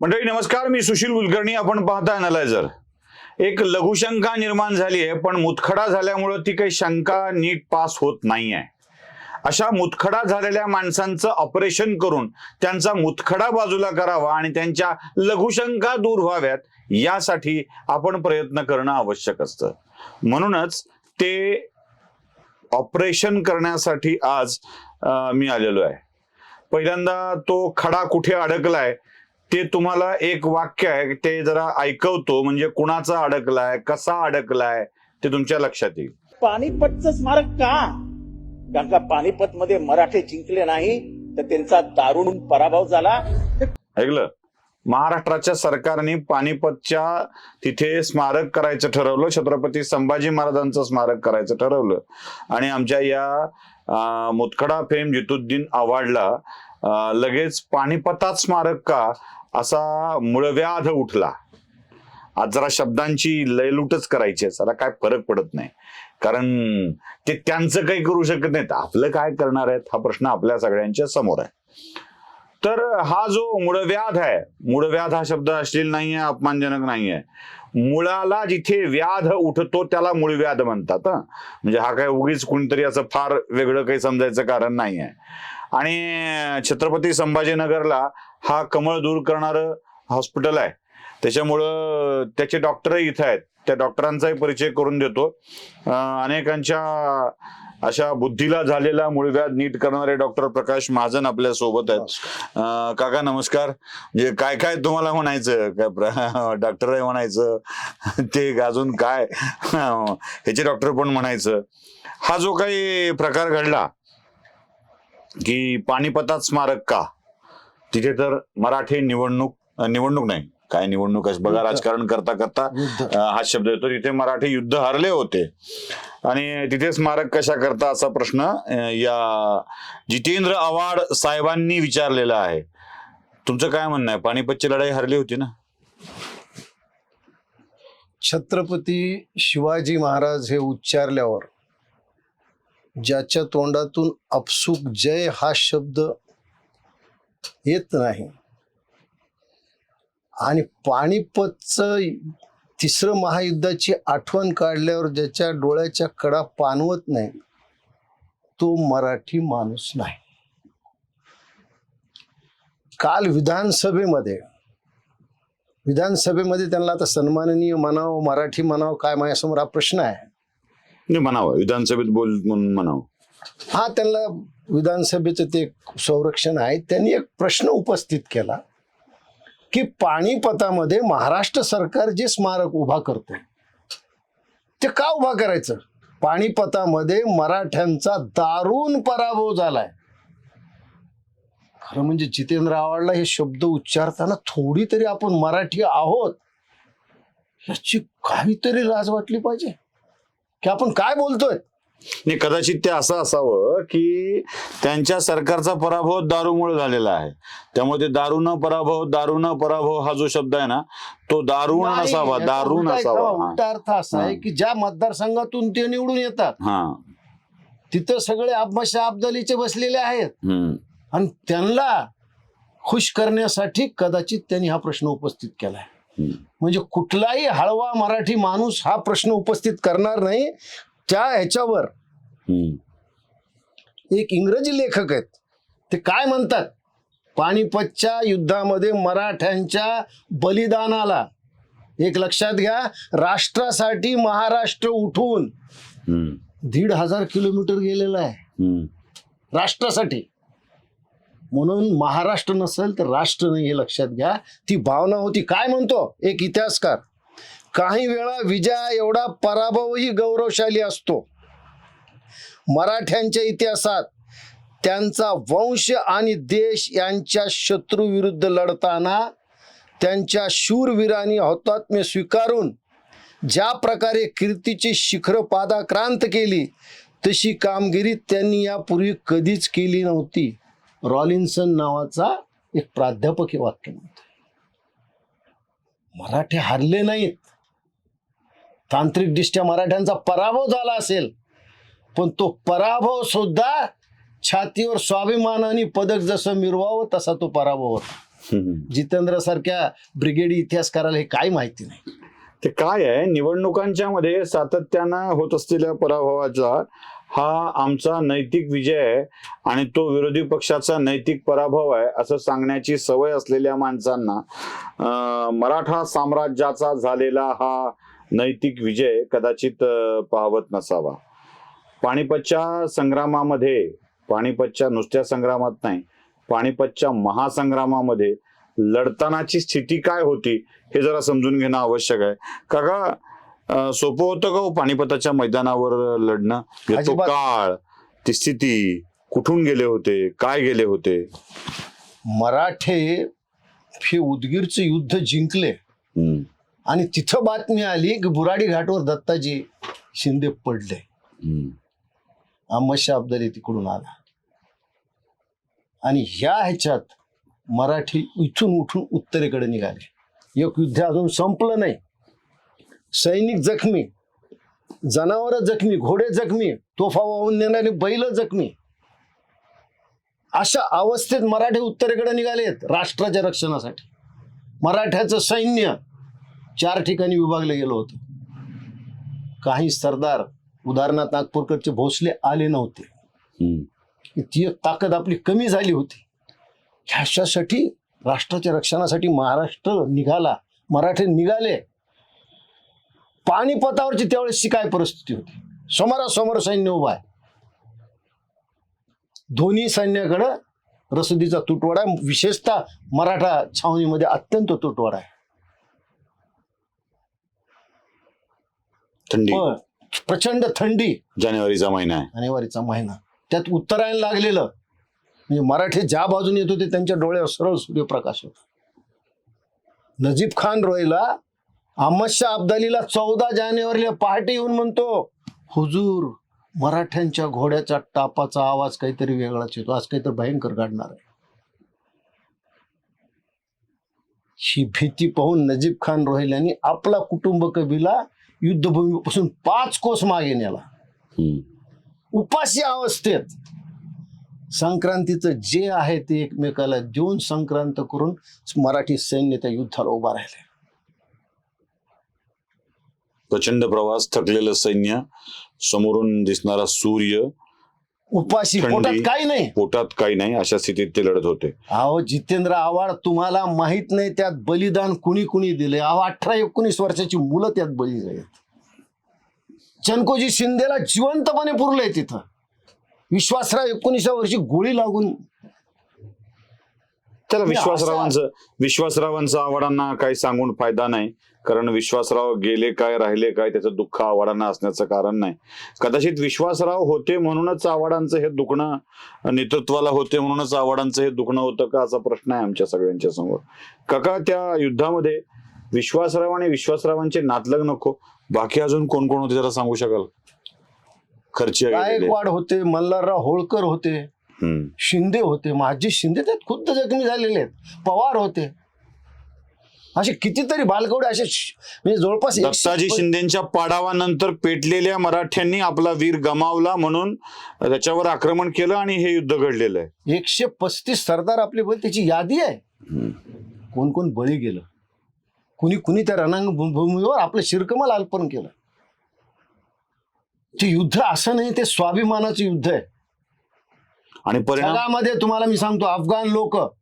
मंडळी नमस्कार मी सुशील कुलकर्णी. आपण पाहता अनालायझर एक लघुशंका निर्माण झाली आहे पण मुतखडा झाल्यामुळं ती काही शंका नीट पास होत नाही आहे अशा मुतखडा झालेल्या माणसांचं ऑपरेशन करून त्यांचा मुतखडा बाजूला करावा आणि त्यांच्या लघुशंका दूर व्हाव्यात यासाठी आपण प्रयत्न करणं आवश्यक असतं. म्हणूनच ते ऑपरेशन करण्यासाठी आज मी आलेलो आहे. पहिल्यांदा तो खडा कुठे अडकलाय ते तुम्हाला एक वाक्य आहे ते जरा ऐकवतो म्हणजे कुणाचा अडकलाय कसा अडकलाय ते तुमच्या लक्षात येईल. पानिपतचं स्मारक का? कारण का पानिपत मध्ये मराठे जिंकले नाही तर त्यांचा दारुण पराभव झाला. ऐकलं? महाराष्ट्राच्या सरकारने पानिपतच्या तिथे स्मारक करायचं ठरवलं छत्रपती संभाजी महाराजांचं स्मारक करायचं ठरवलं. आणि आमच्या या मुतखडा फेम जितुद्दीन आवाडला अं, लगेच पानिपतात स्मारक का? असा मुळव्याध उठला. आज जरा शब्दांची लयलूटच करायची आहे जरा काय फरक पडत नाही. कारण ते त्यांचं काही करू शकत नाहीत. आपलं काय करणार आहेत? हा प्रश्न आपल्या सगळ्यांच्या समोर आहे. तर हा जो मूळव्याध आहे मूळव्याध हा शब्द अश्लील नाही आहे अपमानजनक नाही आहे. मुळाला जिथे व्याध उठतो त्याला मूळव्याध म्हणतात म्हणजे हा काय उगीच कुणीतरी असं फार वेगळं काही समजायचं कारण नाही आहे. आणि छत्रपती संभाजीनगरला हा कमळ दूर करणारं हॉस्पिटल आहे. त्याच्यामुळं त्याचे डॉक्टरही इथं आहेत. त्या डॉक्टरांचाही परिचय करून देतो. अनेकांच्या अशा बुद्धीला झालेला मुळव्याध नीट करणारे डॉक्टर प्रकाश महाजन आपल्यासोबत आहेत. काका नमस्कार. म्हणजे काय काय तुम्हाला म्हणायचं? काय डॉक्टर आहे म्हणायचं? ते अजून काय? ह्याचे डॉक्टर पण म्हणायचं. हा जो काही प्रकार घडला की पानिपतात स्मारक का? तिथे तर मराठी निवडणूक निवडणूक नाही. काय निवडणूक आहे? बघा राजकारण करता करता हा शब्द येतो. तिथे मराठी युद्ध हारले होते. आणि तिथे स्मारक कशा करता असा प्रश्न या जितेंद्र आव्हाड साहेबांनी विचारलेला आहे. तुमचं काय म्हणणं आहे? पानिपतची लढाई हरली होती ना? छत्रपती शिवाजी महाराज हे उच्चारल्यावर ज्याच्या तोंडातून अपसुक जय हा शब्द येत नाही. आणि पाणीपतचं तिसरं महायुद्धाची आठवण काढल्यावर ज्याच्या डोळ्याच्या कडा पानवत नाही तो मराठी माणूस नाही. काल विधानसभेमध्ये विधानसभेमध्ये त्यांना आता सन्माननीय म्हणावं मराठी म्हणावं काय माझ्यासमोर हा प्रश्न आहे. म्हणावं. विधानसभेत बोल म्हणून म्हणावं. हा त्यांना विधानसभेचं ते संरक्षण आहे. त्यांनी एक प्रश्न उपस्थित केला की पाणीपतामध्ये महाराष्ट्र सरकार जे स्मारक उभा करतो ते का उभा करायचं? पाणीपतामध्ये मराठ्यांचा दारुण पराभव झालाय. खरं म्हणजे जितेंद्र आव्हाडला हे शब्द उच्चारताना थोडी तरी आपण मराठी आहोत याची काहीतरी लाज वाटली पाहिजे. की आपण काय बोलतोय? नाही कदाचित ते असं असावं की त्यांच्या सरकारचा पराभव दारूमुळे झालेला आहे त्यामुळे ते दारुण पराभव दारुण पराभव हा जो शब्द आहे ना तो दारुण नाही, नसावा दारुण उलटा असावा. उलटा अर्थ असा आहे. की ज्या मतदारसंघातून ते निवडून येतात हा तिथं सगळे अब्बाशा अब्दालीचे बसलेले आहेत. आणि त्यांना खुश करण्यासाठी कदाचित त्यांनी हा प्रश्न उपस्थित केलाय. म्हणजे कुठलाही हळवा मराठी माणूस हा प्रश्न उपस्थित करणार नाही त्या ह्याच्यावर. एक इंग्रजी लेखक आहेत. ते काय म्हणतात? पानिपतच्या युद्धामध्ये मराठ्यांच्या बलिदानाला एक लक्षात घ्या राष्ट्रासाठी महाराष्ट्र उठून. दीड हजार किलोमीटर गेलेला आहे. राष्ट्रासाठी. म्हणून महाराष्ट्र नसेल तर राष्ट्र नाही हे लक्षात घ्या. ती भावना होती. काय म्हणतो? एक इतिहासकार. काही वेळा विजया एवढा पराभवही गौरवशाली असतो. मराठ्यांच्या इतिहासात त्यांचा वंश आणि देश यांच्या शत्रूविरुद्ध लढताना त्यांच्या शूरवीरांनी हौतात्म्य स्वीकारून ज्या प्रकारे कीर्तीची शिखर पादाक्रांत केली तशी कामगिरी त्यांनी यापूर्वी कधीच केली नव्हती. रॉलिन्सन नावाचा एक प्राध्यापक हे वाक्य म्हणतो मराठे हारले नाहीत. तांत्रिकदृष्ट्या मराठ्यांचा पराभव झाला असेल पण तो पराभव सुद्धा छातीवर स्वाभिमानाने पदक जसं मिरवावं तसा तो पराभव होता. जितेंद्र सारख्या ब्रिगेडी इतिहासकाराला हे काय माहिती नाही ते काय आहे निवडणुकांच्या मध्ये सातत्यानं होत असलेल्या पराभवाचा हा आमचा नैतिक विजय आहे आणि तो विरोधी पक्षाचा नैतिक पराभव आहे असं सांगण्याची सवय असलेल्या माणसांना मराठा साम्राज्याचा झालेला हा नैतिक विजय कदाचित पाहवत नसावा. पाणीपतच्या संग्रामामध्ये पाणीपतच्या नुसत्या संग्रामात नाही पाणीपतच्या महासंग्रामामध्ये लढतानाची स्थिती काय होती हे जरा समजून घेणं आवश्यक आहे. अं, सोपं होतं का हो पानिपताच्या मैदानावर लढणं? म्हणजे तो. काळ ती स्थिती कुठून गेले होते काय गेले होते? मराठे हे उदगीरचं युद्ध जिंकले. आणि तिथं बातमी आली की बुराडी घाटवर दत्ताजी शिंदे पडले. अहमद अब्दाली तिकडून आला. आणि ह्या ह्याच्यात मराठी इथून उठून उत्तरेकडे निघाले. एक युद्ध अजून संपलं नाही. सैनिक जखमी जनावर जखमी घोडे जखमी तोफा वाहून नेणारे बैल जखमी. अशा अवस्थेत मराठी उत्तरेकडे निघालेत राष्ट्राच्या रक्षणासाठी. मराठ्याचं सैन्य चार ठिकाणी विभागलं गेलं होतं. काही सरदार उदाहरणार्थ नागपूरकडचे भोसले आले नव्हते. ती ताकद आपली कमी झाली होती. ह्याच्यासाठी राष्ट्राच्या रक्षणासाठी महाराष्ट्र निघाला मराठे निघाले. पाणीपतावरची त्यावेळेसची काय परिस्थिती होती? समोरासमोर सैन्य उभा आहे. दोन्ही सैन्याकडं रसदीचा तुटवडा विशेषतः मराठा छावणीमध्ये अत्यंत तुटवडा आहे. थंडी. पण प्रचंड थंडी. जानेवारीचा महिना आहे. जानेवारीचा महिना. त्यात उत्तरायण लागलेलं. म्हणजे मराठी ज्या बाजून येत होते त्यांच्या डोळ्यावर सरळ सूर्यप्रकाश होता. नजीब खान रोयला अहमद शाह अब्दालीला चौदा जानेवारीला पहाटे येऊन म्हणतो हुजूर मराठ्यांच्या घोड्याचा टापाचा आवाज काहीतरी वेगळाच येतो. आज काहीतरी भयंकर घडणार आहे. ही भीती पाहून नजीब खान रोहिल यांनी आपला कुटुंब कबिला युद्धभूमीपासून पाच कोस मागे नेला. उपाशी अवस्थेत संक्रांतीचं जे आहे ते एकमेकाला देऊन संक्रांत करून मराठी सैन्य त्या युद्धाला उभा राहिले प्रचंड प्रवास थकलेलं सैन्य समोरून दिसणारा सूर्य उपाशी थंडी. पोटात काही नाही. पोटात काही नाही अशा स्थितीत ते लढत होते. अहो जितेंद्र आव्हाड तुम्हाला माहीत नाही त्यात बलिदान कुणी कुणी दिले अहो अठरा एकोणीस वर्षाची मुलं त्यात बळी आहेत. चनकोजी शिंदेला जिवंतपणे पुरलंय तिथं. विश्वासराव एकोणीसव्या वर्षी गोळी लागून. त्याला नाही, विश्वासरावांचं विश्वासरावांचं आव्हाडांना काही सांगून फायदा नाही. कारण विश्वासराव गेले काय राहिले काय त्याचं दुःख आव्हाडांना असण्याचं कारण नाही. कदाचित विश्वासराव होते म्हणूनच आव्हाडांचं हे दुखणं नेतृत्वाला होते म्हणूनच आव्हाडांचं हे दुखणं होतं का असा प्रश्न आहे आमच्या सगळ्यांच्या समोर. काका त्या युद्धामध्ये विश्वासराव आणि विश्वासरावांचे नातलग नको. बाकी अजून कोण कोण होते जरा सांगू शकाल? खर्ची गायकवाड होते मल्हारराव होळकर होते शिंदे होते माझी शिंदे त्यात खुद्द जखमी झालेले आहेत. पवार होते. असे कितीतरी बालकवडे असे श- म्हणजे जवळपास एकशे दत्ताजी शिंदेच्या पाडावानंतर पेटलेल्या मराठ्यांनी आपला वीर गमावला म्हणून त्याच्यावर आक्रमण केलं आणि हे युद्ध घडलेलं आहे. एकशे पस्तीस सरदार आपले बोल त्याची यादी आहे? कोण कोण बळी गेलं? कुणी कुणी त्या रणांगभूमीवर आपलं शिरकमल अर्पण केलं? ते युद्ध असं नाही ते स्वाभिमानाचं युद्ध आहे. आणि परिणाम? जगामध्ये तुम्हाला मी सांगतो अफगाण लोक.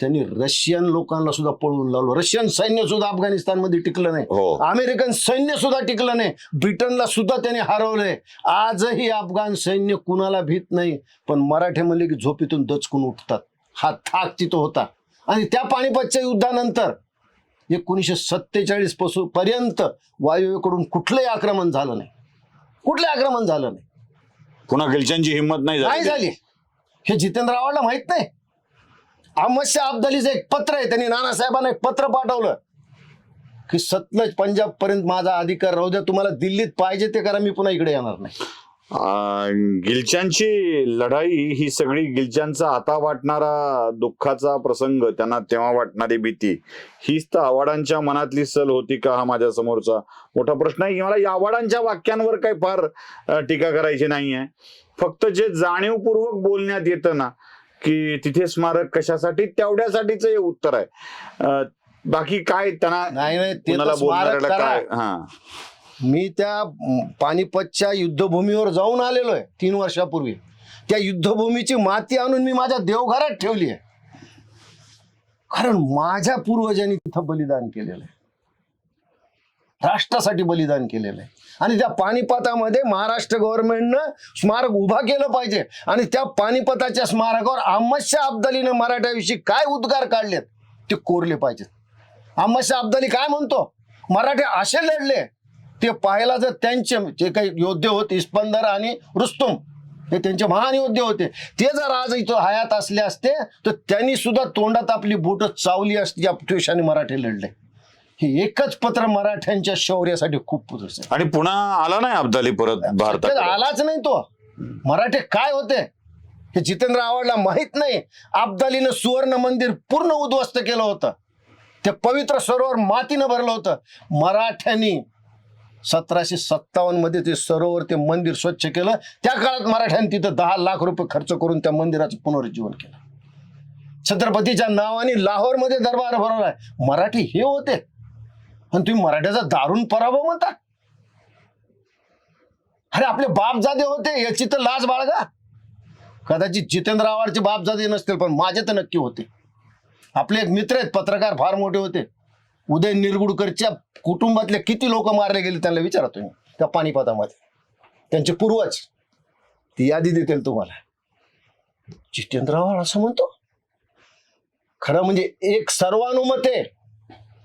त्यांनी रशियन लोकांना सुद्धा पळवून लावलं. रशियन सैन्य सुद्धा अफगाणिस्तानमध्ये टिकलं नाही. हो. अमेरिकन सैन्य सुद्धा टिकलं नाही. ब्रिटनला सुद्धा त्याने हरवलंय. आजही अफगाण सैन्य कुणाला भीत नाही पण मराठे म्हणले की झोपेतून दचकून उठतात. हा थाक तिथं होता. आणि त्या पाणीपतच्या युद्धानंतर एकोणीसशे सत्तेचाळीसपासून पर्यंत वायुव्येकडून कुठलंही आक्रमण झालं नाही. कुठलंही आक्रमण झालं नाही. पुन्हा गिलच्यांची हिंमत नाही झाली झाली. हे जितेंद्र आव्हाडला माहीत नाही. अहमद शाह अब्दालीचं एक पत्र आहे त्यांनी नानासाहेबांना एक पत्र पाठवलं. की सतलज पंजाब पर्यंत माझा अधिकार राहू द्या तुम्हाला दिल्लीत पाहिजे ते करा मी पुन्हा इकडे येणार नाही. अं, गिलच्यांची लढाई ही सगळी गिलच्यांचा आता वाटणारा दुःखाचा प्रसंग त्यांना तेव्हा वाटणारी भीती. हीच तर आव्हाडांच्या मनातली सल होती का हा माझ्या समोरचा? मोठा प्रश्न आहे की मला या आव्हाडांच्या वाक्यांवर काही फार अं, टीका करायची नाहीये. फक्त जे जाणीवपूर्वक बोलण्यात येतं ना की तिथे स्मारक कशासाठी? तेवढ्यासाठीच हे उत्तर आहे. बाकी काय त्यांना नाही नाही ते कुणाला तर स्मारक बोलणाऱ्याला करा. काय? हा. मी त्या पानिपतच्या युद्धभूमीवर जाऊन आलेलो आहे तीन वर्षापूर्वी. त्या युद्धभूमीची माती आणून मी माझ्या देवघरात ठेवली आहे. कारण माझ्या पूर्वजांनी तिथं बलिदान केलेलं आहे. राष्ट्रासाठी बलिदान केलेलं आहे. आणि त्या पानिपतामध्ये महाराष्ट्र गव्हर्नमेंटनं स्मारक उभा केलं पाहिजे. आणि त्या पानिपताच्या स्मारकावर अहमदशाह अब्दालीनं मराठ्याविषयी काय उद्गार काढलेत ते कोरले पाहिजेत. अहमदशाह अब्दाली काय म्हणतो? मराठे असे लढले ते पाहायला जर त्यांचे जे काही योद्धे होते इस्पंदर आणि रुस्तुम हे त्यांचे महान योद्धे होते. ते जर आज इथं हयात असले असते तर त्यांनी सुद्धा तोंडात आपली बोट चावली असती या ठेवशाने मराठे लढले. हे एकच पत्र मराठ्यांच्या शौर्यासाठी खूप पुरेसं. आणि पुन्हा आला नाही अब्दाली परत भारतात आलाच नाही तो. मराठे काय होते? हे जितेंद्र आव्हाडला माहीत नाही. अब्दालीनं सुवर्ण मंदिर पूर्ण उद्ध्वस्त केलं होतं. ते पवित्र सरोवर मातीनं भरलं होतं. मराठ्यांनी सतराशे सत्तावन्नमध्ये ते सरोवर ते मंदिर स्वच्छ केलं. त्या काळात मराठ्यांनी तिथं दहा लाख रुपये खर्च करून त्या मंदिराचं पुनरुज्जीवन केलं. छत्रपतीच्या नावाने लाहोरमध्ये दरबार भरवलाय मराठी हे होते. आणि तुम्ही मराठ्याचा दारुण पराभव म्हणता? अरे आपले बापजादे होते याची तर लाज बाळगा. कदाचित जितेंद्र आव्हाडचे बापजादे नसतील पण माझे तर नक्की होते. आपले एक मित्र आहेत पत्रकार फार मोठे होते. उदय निरगुडकरच्या कुटुंबातले किती लोक मारले गेले त्यांना विचारा तुम्ही त्या पानिपतामध्ये. त्यांचे पूर्वज ती यादी देतील तुम्हाला. जितेंद्र आव्हाड असं म्हणतो? खरं म्हणजे एक सर्वानुमते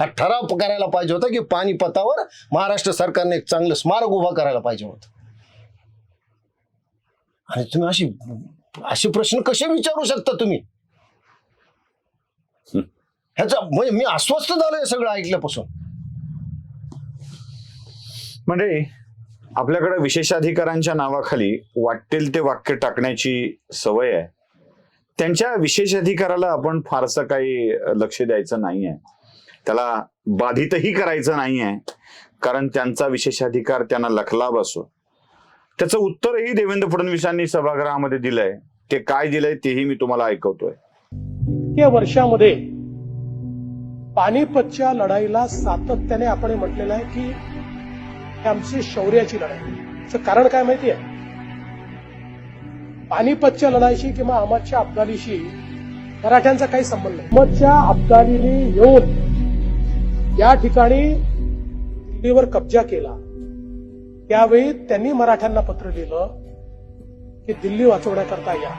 हा ठराव करायला पाहिजे होता की पानिपतावर महाराष्ट्र सरकारने एक चांगलं स्मारक उभा करायला पाहिजे होतं. आणि तुम्ही अशी असे प्रश्न कसे विचारू शकता तुम्ही? ह्याचा म्हणजे मी अस्वस्थ झालोय सगळं ऐकल्यापासून. म्हणजे आपल्याकडे विशेषाधिकारांच्या नावाखाली वाटेल ते वाक्य टाकण्याची सवय आहे. त्यांच्या विशेषाधिकाराला आपण फारसं काही लक्ष द्यायचं नाहीये. त्याला बाधितही करायचं नाहीये कारण त्यांचा विशेषाधिकार त्यांना लखला असो. त्याचं उत्तरही देवेंद्र फडणवीसांनी सभागृहामध्ये दिलंय. ते काय दिलंय तेही मी तुम्हाला ऐकवतोय. या वर्षामध्ये पानिपतच्या लढाईला सातत्याने आपण म्हटलेलं आहे की आमची शौर्याची लढाई. कारण काय माहिती आहे? पानिपतच्या लढाईशी किंवा अहमदच्या अब्दालीशी मराठ्यांचा काही संबंध नाही. अहमदच्या अब्दालीने येऊन या ठिकाणी दिल्लीवर कब्जा केला. त्यावेळी त्यांनी मराठ्यांना पत्र लिहिलं की दिल्ली वाचवण्याकरता या.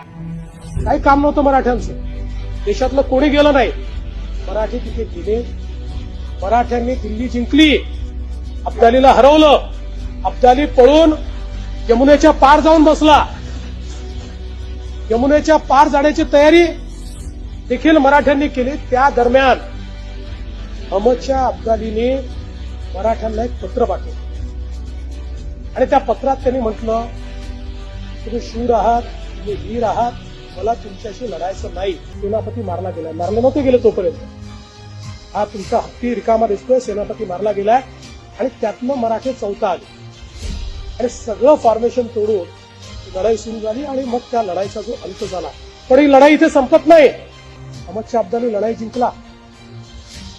काही काम नव्हतं मराठ्यांचं. देशातलं कोणी गेलं नाही. मराठी तिथे गेले मराठ्यांनी दिल्ली जिंकली. अब्दालीला हरवलं. अब्दाली पळून यमुनेच्या पार जाऊन बसला. यमुनेच्या पार जाण्याची तयारी देखील मराठ्यांनी केली. त्या दरम्यान अहमदच्या अब्दालीने मराठ्यांना एक पत्र पाठवलं. आणि त्या पत्रात त्यांनी म्हटलं तुम्ही शूर आहात तुम्ही वीर आहात मला तुमच्याशी लढायचं नाही. सेनापती मारला गेलाय मारले नव्हते गेले तोपर्यंत. हा तुमचा हत्ती रिकामा दिसतोय सेनापती मारला गेलाय आणि त्यातनं मराठे चौथा आले. आणि सगळं फॉर्मेशन तोडून लढाई सुरू झाली आणि मग त्या लढाईचा जो अंत झाला. पण ही लढाई इथे संपत नाही. अहमदच्या अब्दाली लढाई जिंकला.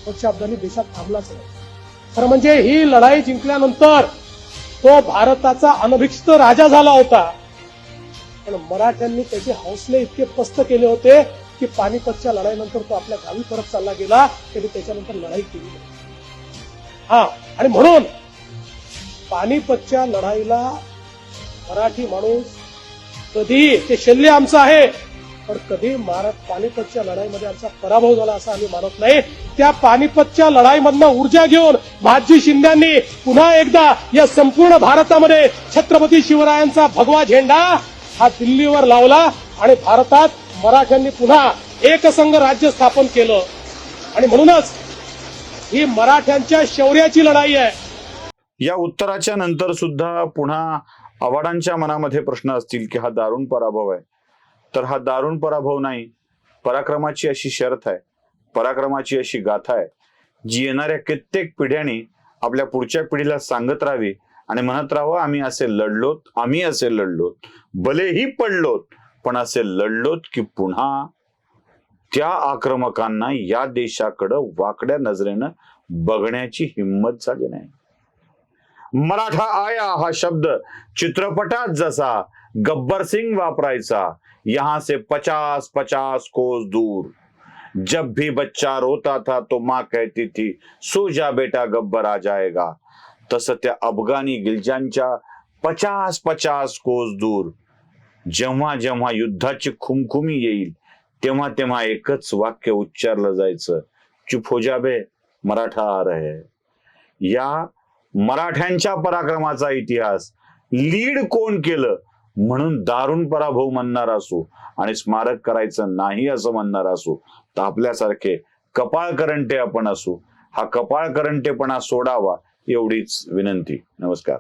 अहमदच्या अब्दाली देशात थांबलाच नाही. खरं म्हणजे ही लढाई जिंकल्यानंतर तो भारताचा अनभिक्षित राजा झाला होता. पण मराठ्यांनी त्याचे हौसले इतके पस्त केले होते की पानिपतच्या लढाईनंतर तो आपल्या गावी परत चालला गेला त्यांनी त्याच्यानंतर लढाई केली. हा आणि म्हणून पानिपतच्या लढाईला मराठी माणूस कधी ते शल्य आमचं आहे पण कधी महाराज पानिपतच्या लढाईमध्ये आमचा पराभव झाला असं आम्ही मानत नाही. त्या पानिपतच्या लढाईमधनं ऊर्जा घेऊन भाजी शिंद्यांनी पुन्हा एकदा या संपूर्ण भारतामध्ये छत्रपती शिवरायांचा भगवा झेंडा हा दिल्लीवर लावला आणि भारतात मराठ्यांनी पुन्हा एकसंघ राज्य स्थापन केलं. आणि म्हणूनच ही मराठ्यांच्या शौर्याची लढाई आहे. या उत्तराच्या नंतर सुद्धा पुन्हा आव्हाडांच्या मनामध्ये प्रश्न असतील की हा दारुण पराभव आहे. तर हा दारुण पराभव नाही पराक्रमाची अशी शर्त आहे. पराक्रमाची अशी गाथा आहे जी येणाऱ्या कित्येक पिढ्यांनी आपल्या पुढच्या पिढीला सांगत राहावी आणि म्हणत राहावं आम्ही असे लढलोत आम्ही असे लढलोत भलेही पडलोत पण असे लढलोत की पुन्हा त्या आक्रमकांना या देशाकडं वाकड्या नजरेनं बघण्याची हिंमत झाली नाही. मराठा आया हा शब्द चित्रपटात जसा गब्बर सिंग वापरायचा यहां से पचास पचास कोस दूर. जब भी बच्चा रोता था तो माँ कहती थी सो जा बेटा गब्बर आ जाएगा। तसं त्या अफगाणी गिलजांच्या पचास पचास कोस दूर जेव्हा जेव्हा युद्धाची खुमखुमी येईल तेव्हा तेव्हा एकच वाक्य उच्चारलं जायचं चुप हो जाबे मराठा आ रहे या मराठ्यांच्या पराक्रमाचा इतिहास लीड कोण केलं? म्हणून दारुण पराभव म्हणणार असू आणि स्मारक करायचं नाही असं म्हणणार असू तर आपल्यासारखे कपाळ करंटे आपण असू. हा कपाळ करंटेपणा सोडावा एवढीच विनंती. नमस्कार.